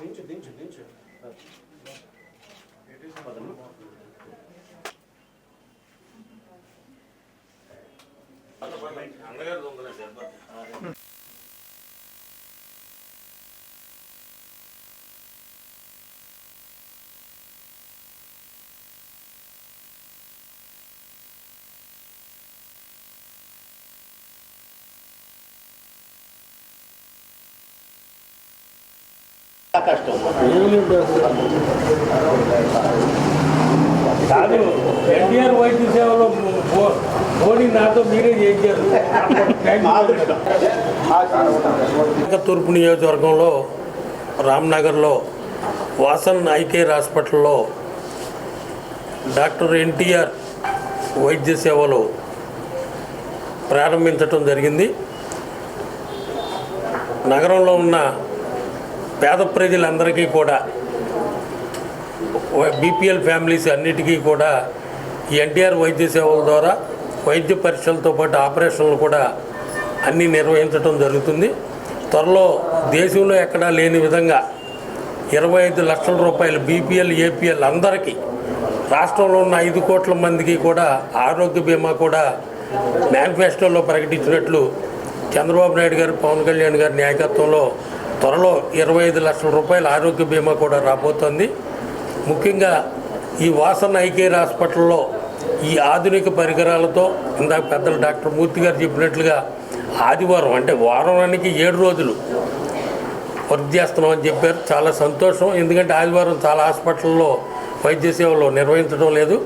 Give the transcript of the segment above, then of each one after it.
దించు దించు దించు కాదు ఎన్టీఆర్ వైద్య సేవలో పోనీ నాతో మీరే చేయించారు. తూర్పు నియోజకవర్గంలో రామ్నగర్లో వాసన్ ఐకేర్ హాస్పిటల్లో డాక్టర్ ఎన్టీఆర్ వైద్య సేవలు ప్రారంభించటం జరిగింది. నగరంలో ఉన్న పేద ప్రజలందరికీ కూడా బీపీఎల్ ఫ్యామిలీస్ అన్నిటికీ కూడా ఎన్టీఆర్ వైద్య సేవల ద్వారా వైద్య పరీక్షలతో పాటు ఆపరేషన్లు కూడా అన్నీ నిర్వహించడం జరుగుతుంది. త్వరలో దేశంలో ఎక్కడా లేని విధంగా ఇరవై ఐదు లక్షల రూపాయలు బీపీఎల్ ఏపీఎల్ అందరికీ రాష్ట్రంలో ఉన్న ఐదు కోట్ల మందికి కూడా ఆరోగ్య బీమా కూడా మేనిఫెస్టోలో ప్రకటించినట్లు చంద్రబాబు నాయుడు గారు పవన్ కళ్యాణ్ గారి నాయకత్వంలో త్వరలో ఇరవై ఐదు లక్షల రూపాయల ఆరోగ్య బీమా కూడా రాబోతోంది. ముఖ్యంగా ఈ వాసన ఐకేర్ హాస్పిటల్లో ఈ ఆధునిక పరికరాలతో ఇందాక పెద్దలు డాక్టర్ మూర్తి గారు చెప్పినట్లుగా ఆదివారం అంటే వారానికి ఏడు రోజులు వర్క్ చేస్తున్నామని చెప్పారు. చాలా సంతోషం. ఎందుకంటే ఆదివారం చాలా హాస్పిటల్లో వైద్య సేవలు నిర్వహించడం లేదు.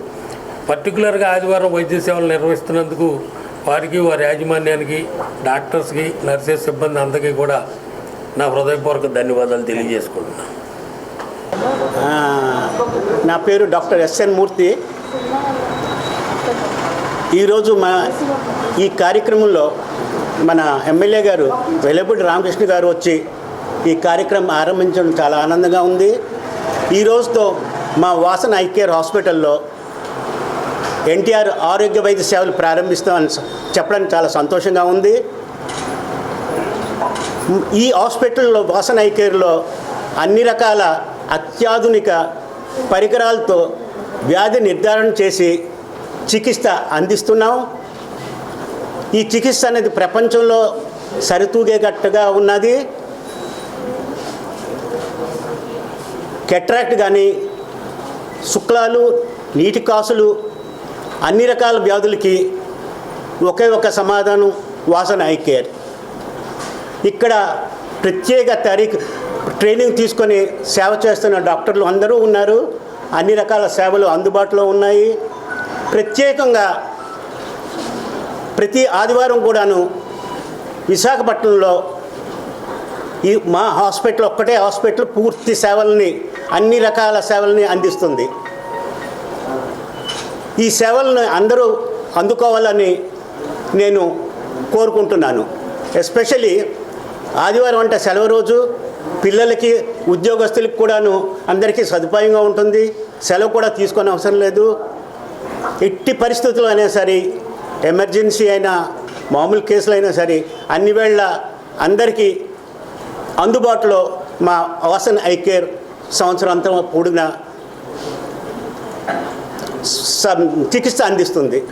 పర్టికులర్గా ఆదివారం వైద్య సేవలు నిర్వహిస్తున్నందుకు వారికి వారి యాజమాన్యానికి డాక్టర్స్కి నర్సెస్ సిబ్బంది అందరికీ కూడా నా హృదయపూర్వక ధన్యవాదాలు తెలియజేసుకుంటున్నాను నా పేరు డాక్టర్ ఎస్ఎన్ మూర్తి. ఈరోజు మా ఈ కార్యక్రమంలో మన ఎమ్మెల్యే గారు వెలబుడి రామకృష్ణ గారు వచ్చి ఈ కార్యక్రమం ఆరంభించడం చాలా ఆనందంగా ఉంది. ఈ రోజుతో మా వాసన ఐ కేర్ హాస్పిటల్లో ఎన్టీఆర్ ఆరోగ్య వైద్య సేవలు ప్రారంభిస్తామని చెప్పడానికి చాలా సంతోషంగా ఉంది. ఈ హాస్పిటల్లో వాసన ఐ కేర్లో అన్ని రకాల అత్యాధునిక పరికరాలతో వ్యాధి నిర్ధారణ చేసి చికిత్స అందిస్తున్నాం. ఈ చికిత్స అనేది ప్రపంచంలో సరితూగేటట్టుగా ఉన్నది. కెట్రాక్ట్ కానీ శుక్లాలు నీటి కాసులు అన్ని రకాల వ్యాధులకి ఒకే ఒక సమాధానం వాసన ఐ కేర్. ఇక్కడ ప్రత్యేక తరీఖ ట్రైనింగ్ తీసుకొని సేవ చేస్తున్న డాక్టర్లు అందరూ ఉన్నారు. అన్ని రకాల సేవలు అందుబాటులో ఉన్నాయి. ప్రత్యేకంగా ప్రతి ఆదివారం కూడాను విశాఖపట్నంలో ఈ మా హాస్పిటల్ ఒక్కటే హాస్పిటల్ పూర్తి సేవల్ని అన్ని రకాల సేవల్ని అందిస్తుంది. ఈ సేవలను అందరూ అందుకోవాలని నేను కోరుకుంటున్నాను. ఎస్పెషలీ ఆదివారం అంటే సెలవు రోజు పిల్లలకి ఉద్యోగస్తులకు కూడాను అందరికీ సదుపాయంగా ఉంటుంది. సెలవు కూడా తీసుకునే అవసరం లేదు. ఎట్టి పరిస్థితులు అయినా సరే ఎమర్జెన్సీ అయినా మామూలు కేసులు అయినా సరే అన్ని వేళ అందరికీ అందుబాటులో మా వాసన్ ఐ కేర్ సంవత్సరం అంతా కూడిన స- చికిత్స అందిస్తుంది.